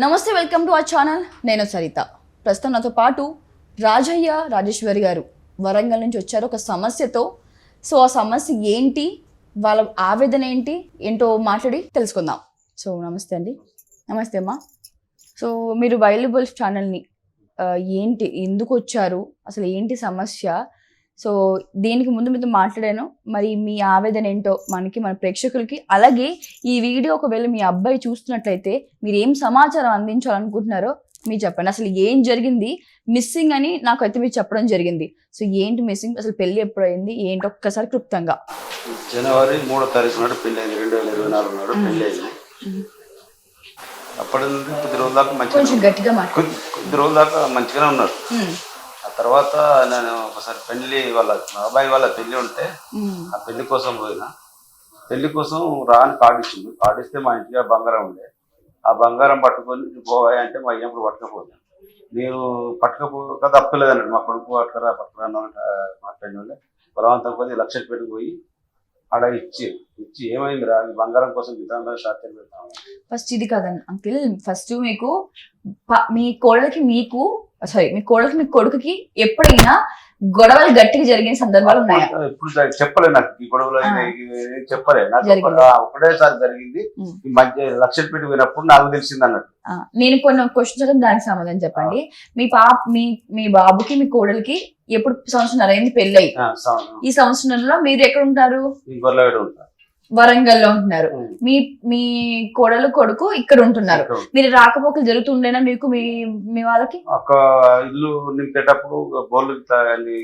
నమస్తే welcome to our channel. నేను సరిత. ప్రస్తుతం నాతో పాటు రాజయ్య రాజేశ్వరి గారు వరంగల్ నుంచి వచ్చారు. ఒక సమస్యతో. సో ఆ సమస్య ఏంటి? వాళ్ళ ఆవేదన ఏంటి? ఏంటో మాట్లాడి తెలుసుకుందాం. సో నమస్తే అండి. నమస్తే అమ్మా. సో మీరు వైలబుల్ ఛానల్ని ఏంటి? ఎందుకు వచ్చారు? అసలు ఏంటి సమస్య? సో దీనికి ముందు మీతో మాట్లాడాను. మరి మీ ఆవేదన ఏంటో మనకి మన ప్రేక్షకులకి. అలాగే ఈ వీడియో ఒకవేళ మీ అబ్బాయి చూస్తున్నట్లయితే మీరు ఏం సమాచారం అందించాలనుకుంటున్నారో మీరు చెప్పండి. అసలు ఏం జరిగింది? మిస్సింగ్ అని నాకైతే మీరు చెప్పడం జరిగింది. సో ఏంటి మిస్సింగ్? అసలు పెళ్ళి ఎప్పుడు అయింది ఏంటి? ఒక్కసారి క్లుప్తంగా. జనవరి మూడో తారీఖు నాడు పెళ్ళి అయింది రెండు వేల ఇరవై నాలుగు నాడు పెళ్ళి అయింది అప్పటి నుండి కొద్ది రోజుల దాకా మంచిగా కొంచెం గట్టిగా కొద్ది రోజుల దాకా మంచిగానే ఉన్నారు. తర్వాత నేను ఒకసారి పెళ్ళి వాళ్ళ మా అబ్బాయి వాళ్ళ పెళ్ళి ఉంటే ఆ పెళ్ళి కోసం పోయినా. పెళ్ళి కోసం రాని కార్డు ఇచ్చింది కార్డు ఇస్తే మా ఇంటికి బంగారం ఉండే. ఆ బంగారం పట్టుకొని పోవాయి? అంటే మా అయ్యప్పుడు పట్టుకపోయాను. నేను పట్టుకపోక తప్పలేదన్నట్టు మా కొడుకు పట్టుకురా పట్టుకురా అన్నమాట మాట్లాడిన వాళ్ళే బలవంతం కొద్ది లక్షలు పెట్టుకుపోయి ఆడ ఇచ్చి ఇచ్చి ఏమైందిరా? ఈ బంగారం కోసం షార్ట్ పెడతాము ఫస్ట్ ఇది కాదండి అంకిల్. ఫస్ట్ మీకు మీ కోడలికి మీకు సారీ మీ కోడలికి మీ కొడుకుకి ఎప్పుడైనా గొడవలు గట్టిగా జరిగిన సందర్భాలు ఉన్నాయా? ఇప్పుడు చెప్పలే నాకు ఈ గొడవలు చెప్పలే నాకు ఒకటేసారి జరిగింది. ఈ మధ్య లక్షలు పెట్టి పోయినప్పుడు నాకు తెలిసింది అన్నట్టు. నేను కొన్ని క్వశ్చన్స్ అడిగితే దానికి సమాధానం చెప్పండి. మీ పాప మీ మీ బాబుకి మీ కోడలికి ఎప్పుడు సంవత్సరం అయింది సా- ఈ సంవత్సరంలో మీరు ఎక్కడ ఉంటారు? గొర్రెవాడు ఉంటా వరంగల్లో ఉంటున్నారు. మీ మీ కోడలు కొడుకు ఇక్కడ ఉంటున్నారు. మీరు రాకపోకలు జరుగుతుండేనా మీకు మీ మీ వాళ్ళకి? ఒక ఇల్లు నింపేటప్పుడు బోర్లు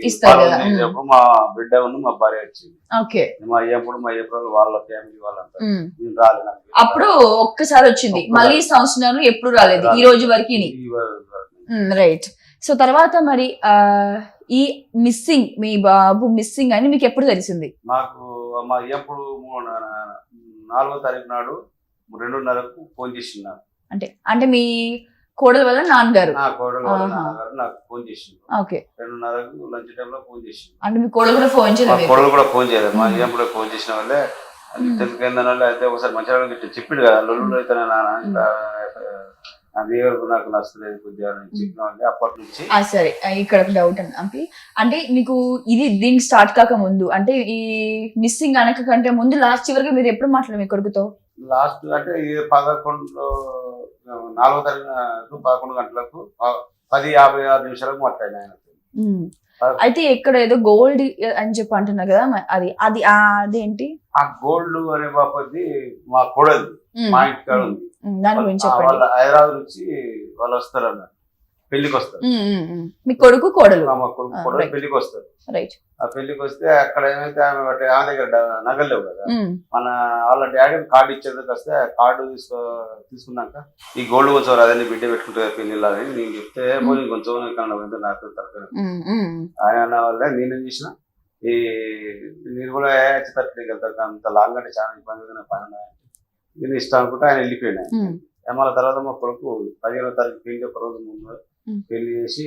ఇస్తారు మా బిడ్డ ఉన్న మా భార్య వచ్చింది. ఓకే. మా అయ్యప్పుడు మా అయ్యప్పుడు వాళ్ళ ఫ్యామిలీ వాళ్ళంతా. రాలేదు. అప్పుడు ఒక్కసారి వచ్చింది. మళ్ళీ ఈ సంవత్సరంలో ఎప్పుడు రాలేదు. ఈ. రోజు వరకు. రైట్. సో తర్వాత మరి ఈ మిస్సింగ్ మీ బాబు మిస్సింగ్ అని మీకు ఎప్పుడు తెలిసింది? నాకు మా నా- నాలుగో తారీఖు నాడు రెండున్నరకు ఫోన్ చేసిండు అంటే అంటే మీ కోడల వల్ల నాన్నగారు? కోడలు నాకు ఫోన్ చేసిండు. ఓకే. రెండున్నరకు లంచ్ టైంలో ఫోన్ చేసిండు. అంటే మీ కోడలు కూడా ఫోన్ చేయలేదు కోడలు కూడా ఫోన్ చేయలేదు. మా. అయ్యం కూడా ఫోన్ చేసిన వాళ్ళే. కింద అయితే ఒకసారి మంచిగా చెప్పిండు కదా లొల్లు అయితే నాకు నచ్చలేదు కొద్దిగా చెప్పిన అప్పటి నుంచి. సరే. ఇక్కడ ఒక డౌట్ అండి అంటే మీకు ఇది దీనికి స్టార్ట్ కాక ముందు అంటే ఈ మిస్సింగ్ అనక కంటే ముందు లాస్ట్ చివరికి మీరు ఎప్పుడు మాట్లాడారు మీ కొడుకుతో? లాస్ట్ అంటే ఇది పదకొండు నాలుగో తారీఖు పదకొండు గంటలకు పది యాభై ఆరు నిమిషాలకు మాట్లాడిన ఆయన అయితే ఇక్కడ ఏదో గోల్డ్ అని చెప్పి అంటున్నారు కదా అది అది అదేంటి? ఆ గోల్డ్ అనే బాపది మా కోడలు మా ఇంటికాడ ఉంది. దాని గురించి హైదరాబాద్ నుంచి వాళ్ళు వస్తారు అన్నట్టు పెళ్ళికి వస్తారు. మీ కొడుకు కోడలు మా కొడుకు కోడలు. పెళ్ళికి వస్తారు రైట్ ఆ పెళ్ళికి వస్తే అక్కడ ఏమైతే ఆమె ఆమె దగ్గర నగలు లేవు కదా మన వాళ్ళ డాడీ కార్డు ఇచ్చేందుకు వస్తే ఆ కార్డు తీసుకో తీసుకున్నాక ఈ గోల్డ్ కొంచెం అదే బిడ్డ పెట్టుకుంటే పెళ్ళిలో అని నేను చెప్తే "ఏమో నీకు కొంచెం ఇక్కడ నాకు తరగతి ఆయన అన్న వాళ్ళే నేనేం చేసిన ఈ నేను కూడా తరగతికి వెళ్తాను అంత లాంగ్ అంటే చాలా ఇబ్బంది పని ఉన్నది." నేను ఇష్టం అనుకుంటే ఆయన వెళ్ళిపోయినా మళ్ళీ తర్వాత మా కొడుకు పదిహేనో తారీఖు పెళ్ళి ఒక రోజు ముందు. పెళ్ళి చేసి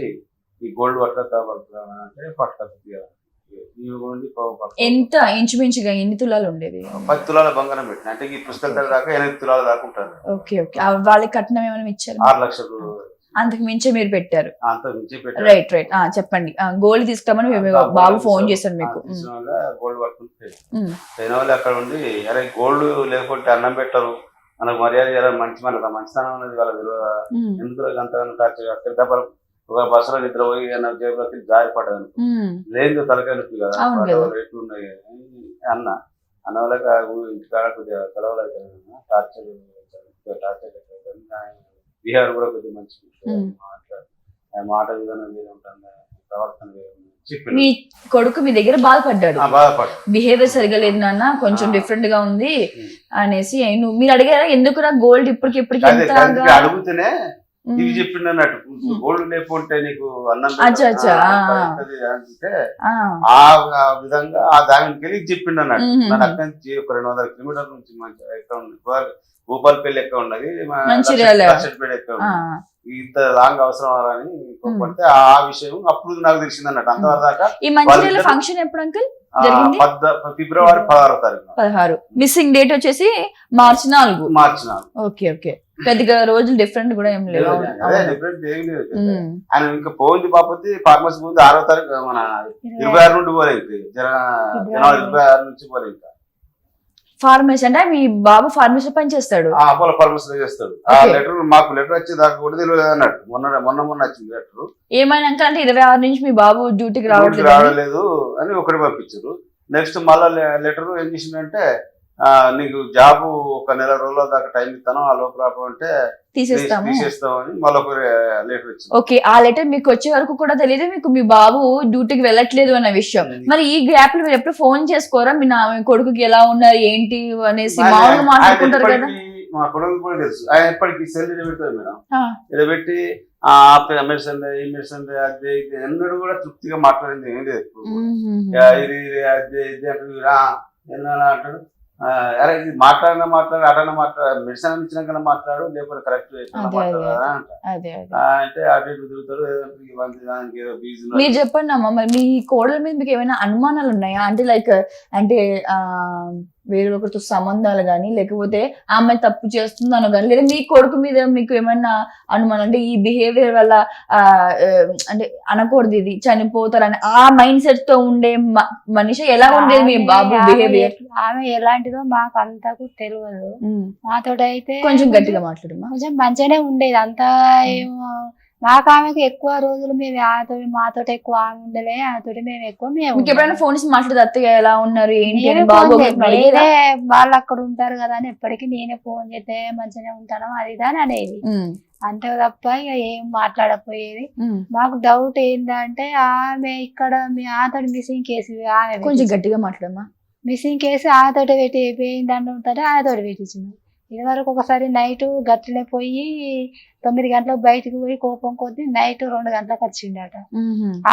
ఈ గోల్డ్ పట్టుకొస్తా పడుతున్నా అంటే ఉండి ఎంత ఇంచుమించుగా ఎన్ని తులాలు ఉండేది? పది తులాల బంగారం పెట్టిన. అంటే ఈ పుస్తకాల దాకా ఎనిమిది తులాల దాకా ఉంటారు ఓకే ఓకే. వాళ్ళకి కట్నం ఏమైనా ఇచ్చారు? ఆరు లక్షలు. అంతకు మించే మీరు పెట్టారు. Right right. ఆ చెప్పండి. గోల్డ్ తీసుకురామని బాబు ఫోన్ చేశారు మీకు. గోల్డ్ వాళ్ళు అక్కడ ఉండి అరే గోల్డ్ లేకుంటే అన్నం పెట్టరు. మనకు మర్యాద చేయాలి మంచి మన మంచితనం అనేది వాళ్ళ విలువ. ఎందుకు అంతగానో అక్కడ దెబ్బలు ఒక బస్సులో నిద్ర పోయి జేబులోకి జారి పడ్డాను ఉమ్, లేదు తలకాయ నొప్పి కదా. ఎట్లు ఉన్నాయి అని అన్న అన్న వాళ్ళకి ఇంటికాడ కొద్దిగా గొడవలు అవుతాయి టార్చర్ టార్చర్ బీహార్ కూడా కొద్దిగా మంచి ఉమ్. మాట విధానం వేరే ఉంటుంది. ప్రవర్తన వేరే మీ కొడుకు మీ దగ్గర బాధపడ్డాడు. బాధపడు బిహేవియర్ సరిగా లేదు నాన్న కొంచెం. డిఫరెంట్గా ఉంది. అనేసి నువ్వు మీరు అడిగారా ఎందుకురా గోల్డ్ ఇప్పటికి ఇప్పటికి అడుగుతూనే ఇవి చెప్పిండు అన్నట్టు. గోల్డ్ లేకుంటే నీకు అన్నం అంటే ఆ, విధంగా ఆ దానికి వెళ్ళి చెప్పిండు అన్నట్టు అక్కడి నుంచి ఒక రెండు వందల కిలోమీటర్ల నుంచి మంచి ఎక్కడ ఉంది? భూపాలపల్లి ఎక్కడ ఉన్నది లక్షపేట ఎక్కడ ఉంది ఇంత లాంగ్ అవసరం అని కోపడితే ఆ విషయం అప్పుడు నాకు తెలిసింది అన్నట్టు అంతవరకు దాకా ఈ మంచిర్యాల వాళ్ళిద్దరు- ఫంక్షన్ ఎప్పుడు అంకుల్? ఫిబ్రవరి పదహారో తారీఖు పదహారు. మిస్సింగ్ డేట్ వచ్చేసి మార్చి నాలుగు. మార్చి నాలుగు. Okay okay. పెద్దగా రోజులు డిఫరెంట్ కూడా ఏం అవును. డిఫరెంట్ ఏం లేదు. ఆయన ఇంకా పోయింది పాపతి ఫార్మసీ ముందు ఆరో తారీఖు మన ఇరవై ఆరు నుండి పోలే జనవరి ఇరవై ఆరు నుంచి పోలే ఇంకా. ఫార్మసీ అంటే మీ బాబు ఫార్మసీ పని చేస్తాడు. ఆ అపోలో ఫార్మసీ చేస్తాడు. ఆ. లెటర్ మాకు లెటర్ వచ్చి దాకా కూడా తెలియదు మొన్న మొన్న మొన్న వచ్చింది లెటర్. ఏమైనా అంటే ఇరవై ఆరు నుంచి మీ బాబు డ్యూటీకి రావట్లేదు. రావలేదు అని ఒకటి పంపించారు. నెక్స్ట్ మళ్ళా లెటర్ ఏం చేసిందంటే నీకు జాబ్ ఒక నెల రోజుల దాకా టైం ఇస్తాను ఆ లోపల రాకపోతే తీసేస్తాము. తీసేస్తామని లెటర్ వచ్చింది. ఓకే ఆ లెటర్ మీకు వచ్చే వరకు కూడా తెలియదు మీకు మీ బాబు డ్యూటీకి వెళ్ళట్లేదు అన్న విషయం. మరి ఈ గ్యాప్లో మీరు ఎప్పుడు ఫోన్ చేసుకోరా? మీ నా కొడుకుకి ఎలా ఉన్నారు ఏంటి అనేసి ఆయన మాట్లాడుకుంటారు కదా. మా కొడుకు కూడా తెలుసు. ఆయన ఎప్పటికీ సెల్ పెడతారు మేడం. పెట్టి ఆ మెడిసిన్ ఈ మెడిసిన్ అదే ఇది ఎన్నడూ కూడా తృప్తిగా మాట్లాడింది ఏం లేదు. ఇది ఇది అదే ఇది ఎన్నా అంటాడు? అరే ఇది మాట్లాడినా మాట్లాడు అటన్నా మాట్లాడు మెడిసిన్ ఇచ్చినాకన్నా మాట్లాడు లేకపోతే కరెక్ట్. అంట. అంటే ఇటు తిరుగుతాడు మీరు చెప్పండి అమ్మ మరి మీ కోడల మీద మీకు ఏమైనా అనుమానాలు ఉన్నాయా? అంటే లైక్ అంటే ఆ వేరే ఒకరితో సంబంధాలు కానీ లేకపోతే ఆమె తప్పు చేస్తుందనో కానీ లేదా మీ కొడుకు మీద మీకు ఏమైనా అనుమానం అంటే ఈ బిహేవియర్ వల్ల అంటే అనకూడదు ఇది చనిపోతారని ఆ మైండ్ సెట్తో ఉండే మనిషి ఎలా ఉండేది మీ బాబు బిహేవియర్ ఆమె ఎలాంటిదో మాకు అంతకు తెలియదు మాతోటైతే కొంచెం గట్టిగా మాట్లాడమ్మా. కొంచెం మంచిగానే ఉండేది. అంత ఏమో మాకు ఆమెకు ఎక్కువ రోజులు మేము ఆతో మాతోటి ఎక్కువ ఆమె ఉండలే ఆమెతోటి మేము ఎక్కువ మేము ఎప్పుడైనా ఫోన్ చేసి మాట్లాడదు అత్తయ్య ఎలా ఉన్నారు? ఏంటి నేనే వాళ్ళు అక్కడ ఉంటారు కదా అని ఎప్పటికీ నేనే ఫోన్ చేస్తే మంచిగానే ఉంటాను అది అని అనేది. అంతే తప్ప ఇక ఏం మాట్లాడకపోయేది. మాకు డౌట్ ఏంటంటే ఆమె ఇక్కడ మీ ఆతోటి మిస్సింగ్ కేసు ఆమె కొంచెం గట్టిగా మాట్లాడమ్మా మిస్సింగ్ కేసు ఆతోటి పెట్టి పోయిందని ఉంటే ఆతోటి పెట్టించింది ఇది వరకు ఒకసారి నైట్ గట్లనే పోయి తొమ్మిది గంటలకు బయటకు పోయి కోపం కొద్ది నైట్ రెండు గంటలకు వచ్చిండట.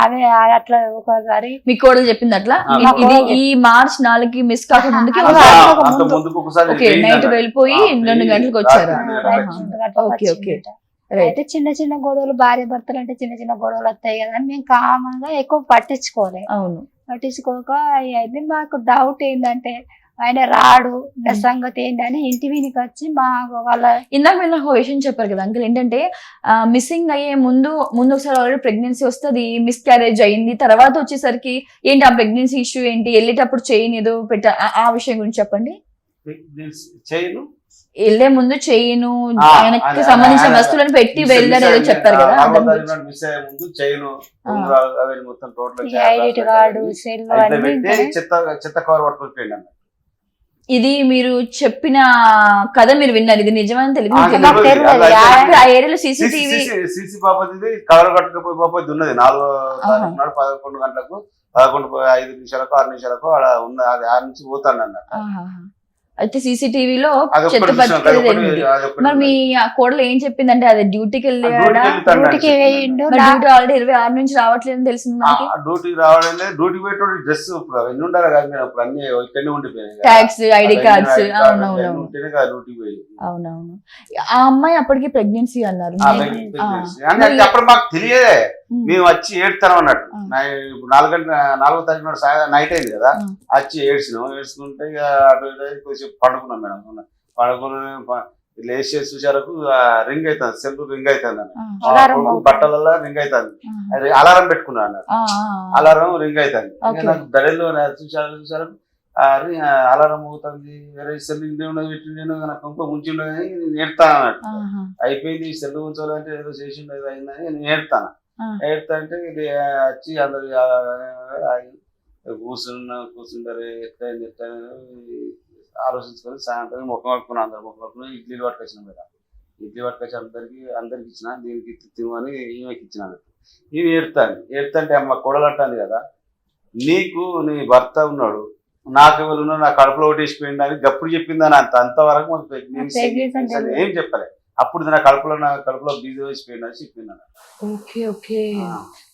ఆమె అట్లా ఒకసారి మీ కోడలు చెప్పింది అట్లా. ఈ మార్చ్ నాలుగుకి మిస్ కాక ముందుకి ఆ, ఒక- ఆ, అంత ముందు- ముందుకు ఒకసారి ఓకే పోయింది నైట్. వెళ్ళిపోయి రెండు గంటలకు వచ్చారా? ఓకే, అయితే చిన్న చిన్న గొడవలు భార్య భర్తలు అంటే చిన్న చిన్న గొడవలు వస్తాయి కదా అని మేము కామన్గా ఎక్కువ పట్టించుకోలే. అవును. పట్టించుకోక అయితే మాకు డౌట్ ఏంటంటే ఆయన రాడు. సంగతి ఏంటని ఇంటి వీనికి వచ్చి మా వాళ్ళ ఇందాక మీరు నాకు ఒక విషయం చెప్పారు కదా అంకుల్ ఏంటంటే మిస్సింగ్ అయ్యే ముందు ముందు ఒకసారి ఆల్రెడీ ప్రెగ్నెన్సీ వస్తే అది మిస్ క్యారేజ్ అయింది తర్వాత వచ్చేసరికి ఏంటి ఆ ప్రెగ్నెన్సీ ఇష్యూ ఏంటి వెళ్ళేటప్పుడు చైన్ ఏదో పెట్ట ఆ- విషయం గురించి చెప్పండి. చేయను. వెళ్ళే ముందు చైన్ ఆ, ఆయనకి ఆయన- సంబంధించిన వస్తువులను పెట్టి వెళ్ళారు ఏదో. చెప్పారు కదా మొత్తం. చెత్త చెత్త కవర్ పట్టుకొని ఇది మీరు చెప్పిన కథ మీరు విన్నారు. ఇది నిజమని తెలియదు. ఆ, ఏరియాలో సీసీటీవీ సీసీ పాపది కవర్ కట్టుకపోయి పాపది ఉన్నది. నాలుగో తారీఖు. నాడు పదకొండు గంటలకు పదకొండు ఐదు నిమిషాలకు ఆరు నిమిషాలకు ఆడ ఉన్న ఆరు నుంచి పోతాడు అన్నట్టు అయితే సీసీటీవీలో చెత్త మరి మీ కోడలు ఏం చెప్పిందంటే అది డ్యూటీకి డ్యూటీకి అని డ్యూటీ ఆల్రెడీ ఇరవై ఆరు నుంచి రావట్లేదని తెలిసింది మనకి ఆ, డ్యూటీకి రావడం లేదు డ్యూటీకి పోయేటోడు డ్రెస్ ఇప్పుడు అవన్నీ ఉండాలి కదా మీరు అప్పుడు అన్ని ఇక్కడనే ఉండిపోయాయి. ట్యాక్స్ ఐడి కార్డ్స్ అవునవును. అవునవును. ఆ అమ్మాయి అప్పటికి ప్రెగ్నెన్సీ అన్నారు. అప్పుడు మాకు తెలియదే. మేము వచ్చి ఏడుతాం అన్నట్టు. నాలుగు గంటల నాలుగో తారీఖు నాడు సాయం నైట్ అయింది కదా. వచ్చి ఏడ్చినాం. ఏడ్చుకుంటే ఇక అటు కొద్దిసేపు పడుకున్నాం మేడం. పడుకుని లేచి చూసారకు రింగ్ అవుతుంది సెల్ రింగ్ అవుతుంది. బట్టలలో రింగ్ అవుతుంది అలారం పెట్టుకున్నా అన్నాడు ఆ, ఆ. అలారం రింగ్ అవుతుంది. నాకు దడల్లో చూసారు చూసారు అలారం అవుతుంది వేరే సెల్ ఇంటి ఉండదు పెట్టి నేను నాకు ఇంకో ముంచి ఉండదు అని నేను ఏడుతాను అన్నట్టు. అయిపోయింది సెల్ ఉంచాలంటే ఏదో చేసి ఉండేది అయిందని నేను ఏడుతాను. అంటే ఇది వచ్చి అందరు కూర్చున్న కూర్చుంటారు ఎట్లా అయింది, ఎట్లా అయింది ఆలోచించుకొని సాయంత్రం ముఖం కట్టుకుని అందరు ముఖం కట్టుకుని ఇడ్లీలు పట్టుకొచ్చిన మీద ఇడ్లీ పట్టుకొచ్చి అందరికి అందరికి ఇచ్చిన దీనికి తినమని ఈమెకి ఇచ్చిన. ఈమె ఏడుతాను ఏడుతంటే అమ్మ కొడలు అంటుంది కదా నీకు నీ భర్త ఉన్నాడు నాకు ఎవరు నా కడుపులో అని గప్పుడు చెప్పిందని అంత అంతవరకు ఏం చెప్పలే. అప్పుడు నా కడుపులో నా కడుపులో బీజీ చెప్పింది అన్న. Okay okay.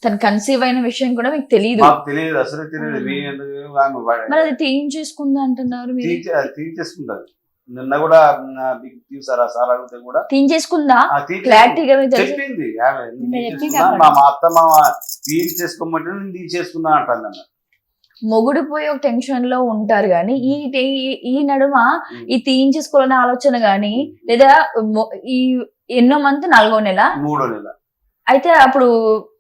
తను కన్సీవ్ అయిన విషయం కూడా మీకు తెలియదు మాకు తెలియదు అసలు తెలియదు. మీ మరి అది తీయించేసుకుందా అంటున్నారు తీయించేసుకుంటారు నిన్న కూడా బిగ్ టీవ్ సార్ ఆ సార్ అడిగితే కూడా తీయించేసుకుందా. క్లారిటీగా చెప్పింది. మా మా అత్త మామ తీయించేసుకోమంటే నేను తీయించేసుకున్నా అంటుంది అన్న మొగుడు పోయి ఒక టెన్షన్లో ఉంటారు కానీ ఈ ఈ- ఈ నడుమ ఈ తీయించేసుకోవాలనే ఆలోచన గానీ లేదా ఈ ఎన్నో మంత్ నాలుగో నెల? మూడో నెల. అయితే అప్పుడు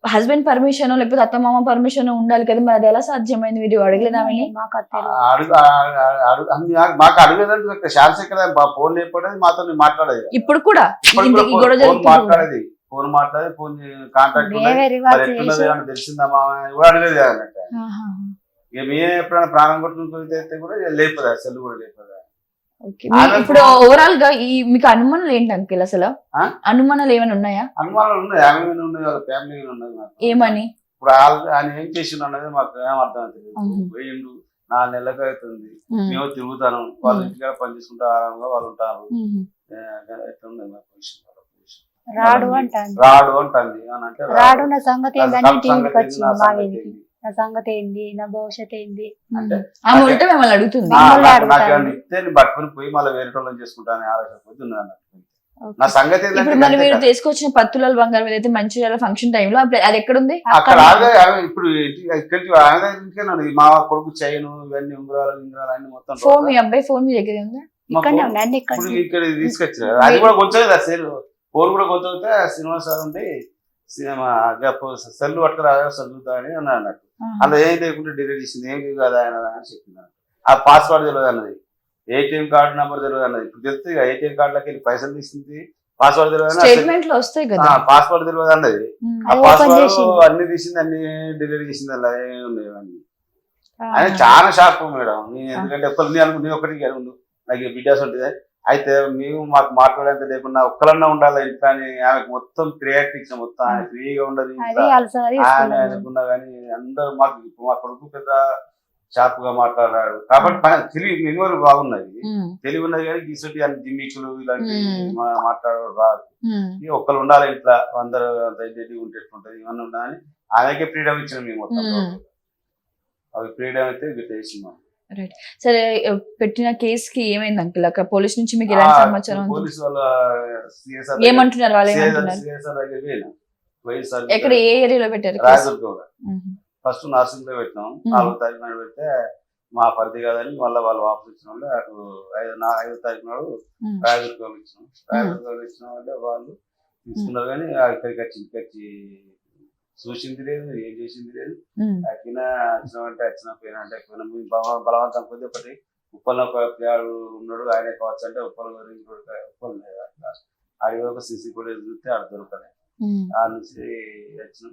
హస్బెండ్ పర్మిషన్ లేకపోతే అత్తమామ పర్మిషన్ ఉండాలి కదా మరి అది ఎలా సాధ్యమైంది మీరు అడగలేదామని మాకు అది తెలియదు. అడుగు ఆ- ఆ- అడుగు అన్ని నాకు- మాకు అడగలేదంటే శాసకర ఫోన్ లేకపోతే మాతో మాట్లాడేది ఇప్పుడు కూడా. మాట్లాడేది. ఫోన్ మాట్లాడేది ఫోన్ కాంటాక్ట్ మేమే అని కూడా అడగలేదు. ఇక మేము ఎప్పుడైనా ప్రాణం కొట్టుకుని కూడా లేపదా? సెల్ కూడా లేపదా? ఇప్పుడు ఓవరాల్గా ఈ మీకు అనుమానాలు ఏంటి అంకిల్ అసలు? అనుమానాలు ఏమైనా ఉన్నాయా? అనుమానాలు ఉన్నాయి ఆమె మీద ఉన్నాయి వాళ్ళ ఫ్యామిలీ మీద ఉన్నాయి మాకు. ఏమని? ఇప్పుడు ఆయన ఏం చేసిండు అన్నది మాకు ఏం అర్థం అవుతుంది. పోయిండు నాలుగు నెలలకు అవుతుంది. మేము తిరుగుతాను. వాళ్ళ. ఇంటికాడ పని చేసుకుంటా ఆరాంగా వాళ్ళు ఉంటారు. రాడు అంటాను రాడు అంటుంది. అని అంటే రాడు సంగతి నా సంగతి ఏంది, నా భవిష్యత్ ఏంది? అంటే ఆమె మిమ్మల్ని అడుగుతుంది. ఇస్తే నేను పట్టుకుని పోయి మళ్ళీ వేరే వాళ్ళని చేసుకుంటాను ఆలోచన పోతుంది అన్నట్టు. నా సంగతి ఇప్పుడు మరి మీరు. తీసుకొచ్చిన పత్తులాల బంగారం ఏదైతే మంచిర్యాల ఫంక్షన్ టైంలో అప్పుడు అది ఎక్కడుంది? అక్కడ ఆగే ఆమె ఇప్పుడు ఇక్కడికి మా కొడుకు చైను ఇవన్నీ ఉంగరాలు ఉంగరాలు అన్ని మొత్తం ఫోన్ మీ అబ్బాయి ఫోన్ మీ దగ్గర ఉందా? ఇక్కడనే ఉండండి ఇక్కడ తీసుకొచ్చారు అది కూడా కొంచెం కదా సెల్. ఫోన్ కూడా కొంచెం సినిమా సార్ ఉండి సినిమా సెల్ పట్టుకురా చదువుతా అని అన్నాడు అన్నట్టు. అలా ఏం లేకుండా డిలీట్ చేసింది? ఏం కదా ఆయన అని చెప్పినాను ఆ పాస్వర్డ్ తెలియదు అన్నది. ఏటీఎం కార్డు నెంబర్ తెలియదు అన్నది. ఇప్పుడు తెలిస్తే ఏటీఎం కార్డులోకి వెళ్ళి పైసలు తీసింది. పాస్వర్డ్ తెలియదు వస్తాయి కదా. పాస్వర్డ్ తెలియదు అన్నది. ఆ పాస్వర్డ్ అన్ని తీసింది అన్ని డిలీట్ చేసింది అలా ఏమి ఉన్నాయి అన్ని ఆయన చాలా షార్ప్ మేడం. నేను ఎందుకంటే ఒక్కరు నేను ఉంది నాకు బిడ్డాస్ ఉంటుంది అయితే మేము మాకు మాట్లాడేంత లేకుండా ఒక్కరన్నా ఉండాలి ఇంట్లో అని ఆమెకు మొత్తం క్రియేటిక్స్ మొత్తం ఆయన ఫ్రీగా ఉండదు ఇంట్లో. ఆయన అనుకున్నా కానీ అందరూ మాకు మా కొడుకు పెద్ద గా మాట్లాడాడు కాబట్టి తెలివి మెమొరీ బాగున్నది. తెలివి ఉన్నది కానీ గీసటి అన్ని జిమ్మికులు ఇలాంటి. మాట్లాడడం రాదు ఒక్కరు ఉండాలి ఇంట్లో అందరూ అంత ఐడెంటిటీ ఉంటే ఎట్లుంటది ఇవన్నీ ఉండాలని ఆమెకే ఫ్రీడమ్ ఇచ్చిన మేము మొత్తం. అవి ఫ్రీడమ్ అయితే గిట్ట వేసినాం సరే పెట్టిన కేస్కి ఏమైంది అంకిల్ అక్కడ పోలీస్ నుంచి మీకు ఎలాంటి సమాచారం? పోలీసు వాళ్ళ ఏమంటున్నారు వాళ్ళు ఏమంటున్నారు వైఎస్ఆర్ ఎక్కడ ఏ ఏరియాలో పెట్టారు కేసు? రాయదుర్గంలో ఉమ్. ఫస్ట్ నర్సింగ్లో పెట్టినాం మ్మ్. నాలుగో తారీఖు నాడు పెడితే మా పరిధి కాదని మళ్ళీ వాళ్ళు వాపస్ ఇచ్చిన వాళ్ళు అటు ఐదు నా ఐదో తారీఖు నాడు ఉమ్. రాయదుర్గంలో ఇచ్చినాం రాయదుర్గంలో ఇచ్చినాం అంటే వాళ్ళు తీసుకున్నారు కానీ ఆ ఇక్కడికి వచ్చి ఇక్కడికి వచ్చి చూసింది లేదు ఏం చేసింది లేదు. అక్కిన వచ్చిన అంటే వచ్చిన పోయిన అంటే బలవంతం కొద్ది ఒకటి. ఉప్పల్లో ఒక పిల్లాడు ఉన్నాడు ఆయన కావచ్చు అంటే ఉప్పల్ గురించి కూడా ఉప్పల్ అది ఒక సీసీ ఫుటేజ్ చూస్తే ఆడ దొరకలే. ఆ నుంచి వచ్చినాం.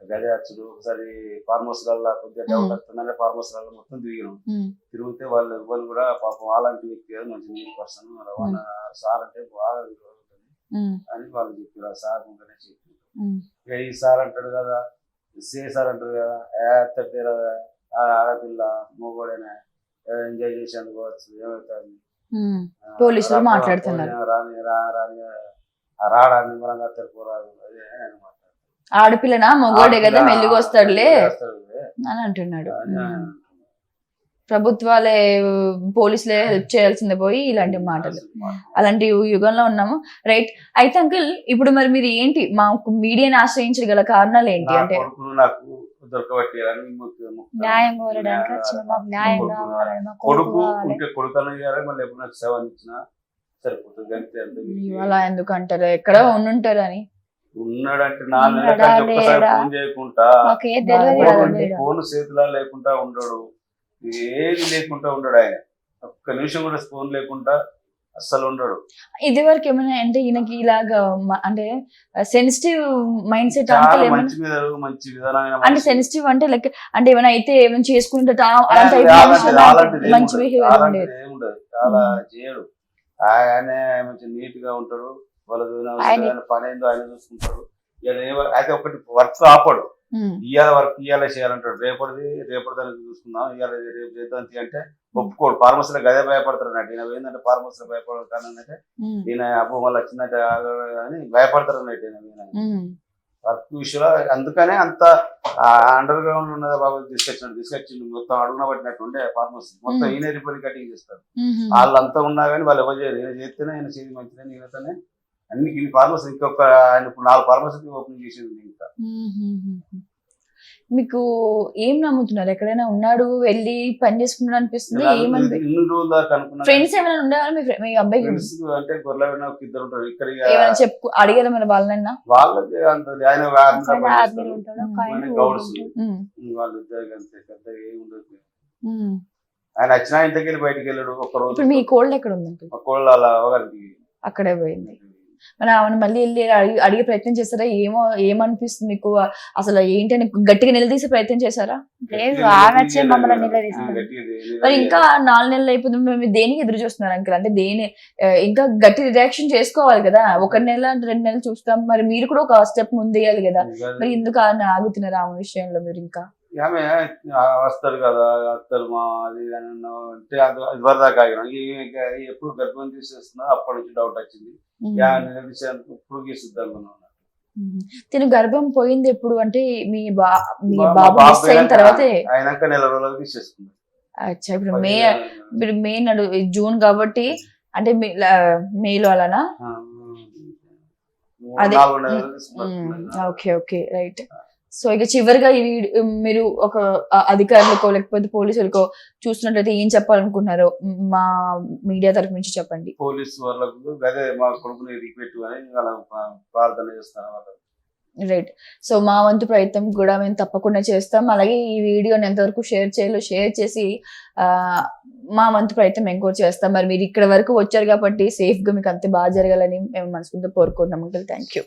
గదే వచ్చుడు ఒకసారి ఫార్మర్స్ వల్ల కొద్దిగా డౌట్ వస్తుందంటే ఫార్మర్స్ వల్ల మొత్తం తిరిగినాం ఉమ్. తిరిగితే వాళ్ళు ఎవ్వరు కూడా పాపం అలాంటి వ్యక్తి కాదు మంచి నీట్ పర్సన్. రవాణా సార్ అంటే బాగా ఉంటుంది. అని వాళ్ళు చెప్పారు. ఆ సార్ ఉంటేనే. ఇక ఈ సార్ అంటాడు కదా సి సార్ అంటాడు కదా ఏ తప్పేరా ఆ ఆడపిల్ల మూగోడైనా ఎంజాయ్ చేసి అందుకోవచ్చు ఏమవుతుంది పోలీసులు మాట్లాడుతున్నారు. రాని రాని రాడా నిమ్మలంగా తెలుపురాదు అదే. ఆడపిల్లనా మొగోడే కదా మెల్లిగా వస్తాడులే అని అంటున్నాడు. ప్రభుత్వాలే పోలీసులే హెల్ప్ చేయాల్సిందే పోయి ఇలాంటి మాటలు. అలాంటి యుగంలో ఉన్నాము. రైట్. అయితే అంకుల్ ఇప్పుడు మరి మీరు ఏంటి? మాకు మీడియాని ఆశ్రయించగల గల కారణాలు ఏంటి? అంటే న్యాయం కోరడానికి వచ్చిన మాకు కావాలి కొడుకు ఉంటే కొడుకు మళ్ళీ సరిపోతుంది. అలా ఎందుకు అంటారు ఎక్కడో ఉండుంటారు అని ఉన్నాడంటే నాలుగు? ఫోన్ చేయకుండా ఫోన్ చేతిలో లేకుండా ఉండడు. ఏది లేకుండా ఉండడు ఆయన. ఒక్క నిమిషం కూడా ఫోన్ లేకుండా అస్సలు ఉండడు. ఇది వరకు ఏమైనా అంటే ఈయనకి ఇలాగా అంటే సెన్సిటివ్ మైండ్ సెట్ మంచి మీద మంచి విధానమైన అంటే. సెన్సిటివ్ అంటే లైక్ అంటే ఏమైనా అయితే ఏమైనా చేసుకుంటే మంచి. బిహేవియర్ ఉండేది. చాలా. చేయడు. ఆయనే మంచి నీట్గా ఉంటాడు. వాళ్ళ పని ఏందో ఆయన చూసుకుంటాడు. అయితే ఒకటి వర్క్ ఆపడు. ఇవాళ వర్క్ ఇవాళ చేయాలంటాడు. రేపటిది రేపటి దానికి చూసుకుందాం. ఇవాళ రేపు చేద్దాం అంటే ఒప్పుకోడు. ఫార్మసీలో గదే భయపడతాడు అన్నట్టు. ఈయన ఏంటంటే ఫార్మసీలో భయపడదు కానీ అంటే ఈయన అబ్బో మళ్ళీ వచ్చిందంటే అని భయపడతారు అన్నట్టు ఈయన ఈయన. వర్క్ విషయంలో అందుకనే అంత అండర్ గ్రౌండ్ ఉన్నదా బాబు తీసుకొచ్చినట్టు తీసుకొచ్చిండు. మొత్తం అడుగున పట్టినట్టు ఉండే ఫార్మసీ మొత్తం. ఈయన రిపోర్ట్ కటింగ్ చేస్తారు వాళ్ళంతా ఉన్నా కానీ వాళ్ళు ఎవరు చేయరు. ఈయన చేస్తేనే ఆయన చేసి మంచిదని ఈయనతోనే అన్ని ఇన్ని ఫార్మసీ ఇంకొక ఆయన ఇప్పుడు నాలుగు ఫార్మసీ ఓపెన్ చేసింది ఇంకా. మీకు ఏం నమ్ముతున్నారు? ఎక్కడైనా ఉన్నాడు వెళ్ళి పని చేసుకున్నాడు అనిపిస్తుంది? ఏమని ఇన్ని రోజులు దాకా అనుకున్నా ఫ్రెండ్స్ ఏమైనా ఉండేవారు మీ అబ్బాయికి అంటే గొర్రెల ఇద్దరు ఉంటారు. ఇక్కడ ఇక ఏమైనా చెప్పు అడిగారా మరి వాళ్ళనన్నా? వాళ్ళకి అంత ఆయన గౌడ్స్. వాళ్ళు ఇద్దరు అంతే. ఆయన వచ్చిన ఇంటికి వెళ్ళి బయటికి వెళ్ళాడు ఒక రోజు ఇప్పుడు మీ కోల్డ్ ఎక్కడ ఉంది అంకుల్ ఒక కోళ్ళ అలా అవగారికి అక్కడే పోయింది. మరి ఆమెను మళ్ళీ వెళ్ళి అడిగి అడిగే ప్రయత్నం చేశారా? ఏమో ఏమనిపిస్తుంది మీకు అసలు ఏంటి అని గట్టిగా నిలదీసే ప్రయత్నం చేశారా? లేదు ఆమె వచ్చి మమ్మల్ని నిలదీస్తుంది మరి ఇంకా నాలుగు నెలలు అయిపోతుంది. మేము దేనికి ఎదురు చూస్తున్నారు అంకుల్? అంటే దేని ఇంకా గట్టి రియాక్షన్ చేసుకోవాలి కదా. ఒక నెల రెండు నెలలు చూస్తాం. మరి మీరు కూడా ఒక స్టెప్ ముందేయాలి కదా. మరి ఎందుకు ఆయన ఆగుతున్నారు ఆమె విషయంలో మీరు ఇంకా? ఆమె వస్తారు కదా వస్తారు మా అది అని అన్నావు అంటే అది ఇదివరకు దాకా ఆగినాం ఎప్పుడు గర్భం తీసేస్తున్నా అప్పటి నుంచి డౌట్ వచ్చింది. ఇప్పుడు గీసిద్దాం అనుకున్నాను. తిను గర్భం పోయింది ఎప్పుడు అంటే మీ బా మీ బాబు అయిన తర్వాతే? అయినాక నెల రోజులకు తీసేసుకున్నాం అచ్చా ఇప్పుడు మే మీరు మే నడు జూన్ కాబట్టి అంటే మే లా- మేలో అలానా? అదే. Okay okay right. సో ఇక చివరిగా ఈ మీరు ఒక అధికారులకో లేకపోతే పోలీసులకో చూస్తున్నట్లయితే ఏం చెప్పాలనుకున్నారో మ్, మీడియా తరఫు నుంచి చెప్పండి. పోలీసు వాళ్ళకు అదే మా కొడుకుని ప్రార్థన చేస్తాను వాళ్ళకు. రైట్. సో మా వంతు ప్రయత్నం కూడా మేము తప్పకుండా చేస్తాం. అలాగే ఈ వీడియోని ఎంతవరకు షేర్ చేయాలో షేర్ చేసి ఆ, మా వంతు ప్రయత్నం మేము కూడా చేస్తాం. మరి మీరు ఇక్కడ వరకు వచ్చారు కాబట్టి safe గా మీకు అంతే బాగా జరగాలని మేము మనసుకుంటూ కోరుకుంటున్నాం. Uncle thank you